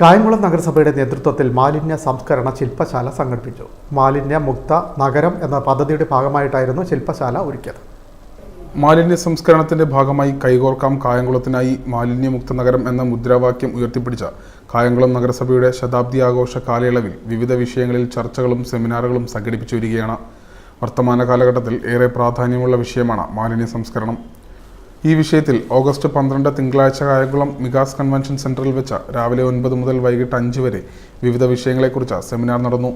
കായംകുളം നഗരസഭയുടെ നേതൃത്വത്തിൽ മാലിന്യ സംസ്കരണ ശില്പശാല സംഘടിപ്പിച്ചു. മാലിന്യ മുക്ത നഗരം എന്ന പദ്ധതിയുടെ ഭാഗമായിട്ടായിരുന്നു ശില്പശാല ഒരുക്കിയത്. മാലിന്യ സംസ്കരണത്തിന്റെ ഭാഗമായി കൈകോർക്കാം കായംകുളത്തിനായി മാലിന്യമുക്ത നഗരം എന്ന മുദ്രാവാക്യം ഉയർത്തിപ്പിടിച്ച കായംകുളം നഗരസഭയുടെ ശതാബ്ദി ആഘോഷ കാലയളവിൽ വിവിധ വിഷയങ്ങളിൽ ചർച്ചകളും സെമിനാറുകളും സംഘടിപ്പിച്ചു വരികയാണ്. വർത്തമാന കാലഘട്ടത്തിൽ ഏറെ പ്രാധാന്യമുള്ള വിഷയമാണ് മാലിന്യ സംസ്കരണം. ഈ വിഷയത്തിൽ ഓഗസ്റ്റ് പന്ത്രണ്ട് തിങ്കളാഴ്ച കായംകുളം മികാസ് കൺവെൻഷൻ സെന്ററിൽ വെച്ച രാവിലെ ഒൻപത് മുതൽ വൈകിട്ട് അഞ്ച് വരെ വിവിധ വിഷയങ്ങളെക്കുറിച്ച് സെമിനാർ നടന്നു.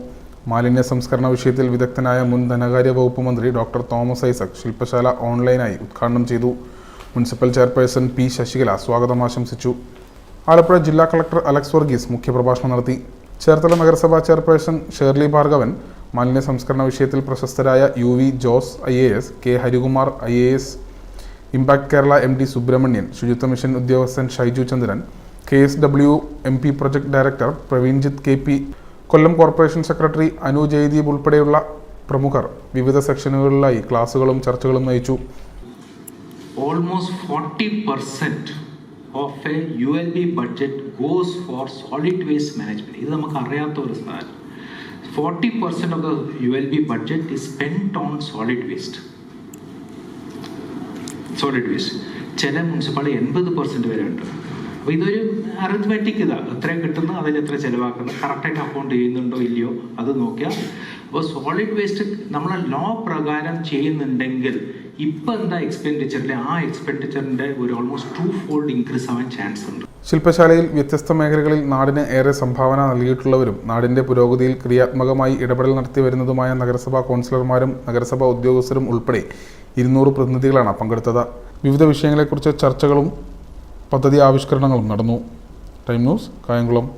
മാലിന്യ സംസ്കരണ വിഷയത്തിൽ വിദഗ്ധനായ മുൻ ധനകാര്യ വകുപ്പ് മന്ത്രി ഡോക്ടർ തോമസ് ഐസക് ശില്പശാല ഓൺലൈനായി ഉദ്ഘാടനം ചെയ്തു. മുനിസിപ്പൽ ചെയർപേഴ്സൺ പി ശശികല സ്വാഗതം ആശംസിച്ചു. ആലപ്പുഴ ജില്ലാ കളക്ടർ അലക്സ് വർഗീസ് മുഖ്യപ്രഭാഷണം നടത്തി. ചേർത്തല നഗരസഭാ ചെയർപേഴ്സൺ ഷേർലി ഭാർഗവൻ മാലിന്യ സംസ്കരണ വിഷയത്തിൽ പ്രശസ്തരായ U V Jose I A S K Harikumar I A S impact Kerala M D Subrahmanyan Suchitwa mission ഉദ്യോഗസ്ഥൻ Shaiju Chandran K S W M P project director Praveenjith K P Kollam corporation secretary Anu Jayadeep ഉൾപ്പെടെയുള്ള പ്രമുഖർ വിവിധ സെക്ഷനുകളിലായി ക്ലാസുകളും ചർച്ചകളും നയിച്ചു. Almost 40% U L B budget goes for solid waste management ഇത് നമുക്ക് അറിയാത്ത ഒരു സാധനം. Forty percent of the U L B budget is spend on solid waste solid waste ചില മുനിസിപ്പാളിറ്റി എൺപത് പെർസെന്റ് വരെ ഉണ്ട്. അപ്പോൾ ഇതൊരു അറിത്മാറ്റിക് ഇതാണ് എത്ര കിട്ടുന്നു അതിൽ എത്ര ചിലവാക്കുന്നു കറക്റ്റായിട്ട് അക്കൗണ്ട് ചെയ്യുന്നുണ്ടോ? ഇല്ലയോ? അത് നോക്കിയാൽ അപ്പോൾ സോളിഡ് വേസ്റ്റ് നമ്മൾ ലോ പ്രകാരം ചെയ്യുന്നുണ്ടെങ്കിൽ ഇപ്പം എന്താ എക്സ്പെൻഡിച്ചറിന്റെ ആ എക്സ്പെൻഡിച്ചറിന്റെ ഒരു ഓൾമോസ്റ്റ് ടു ഫോൾഡ് ഇൻക്രീസ് ആവാൻ ചാൻസ് ഉണ്ട്. ശില്പശാലയിൽ വ്യത്യസ്ത മേഖലകളിൽ നാടിന് ഏറെ സംഭാവന നൽകിയിട്ടുള്ളവരും നാടിന്റെ പുരോഗതിയിൽ ക്രിയാത്മകമായി ഇടപെടൽ നടത്തി വരുന്നതുമായ നഗരസഭാ കൗൺസിലർമാരും നഗരസഭാ ഉദ്യോഗസ്ഥരും ഉൾപ്പെടെ ഇരുന്നൂറ് പ്രതിനിധികളാണ് പങ്കെടുത്തത്. വിവിധ വിഷയങ്ങളെക്കുറിച്ച് ചർച്ചകളും പദ്ധതി ആവിഷ്കരണങ്ങളും നടന്നു. Time news Kayamkulam.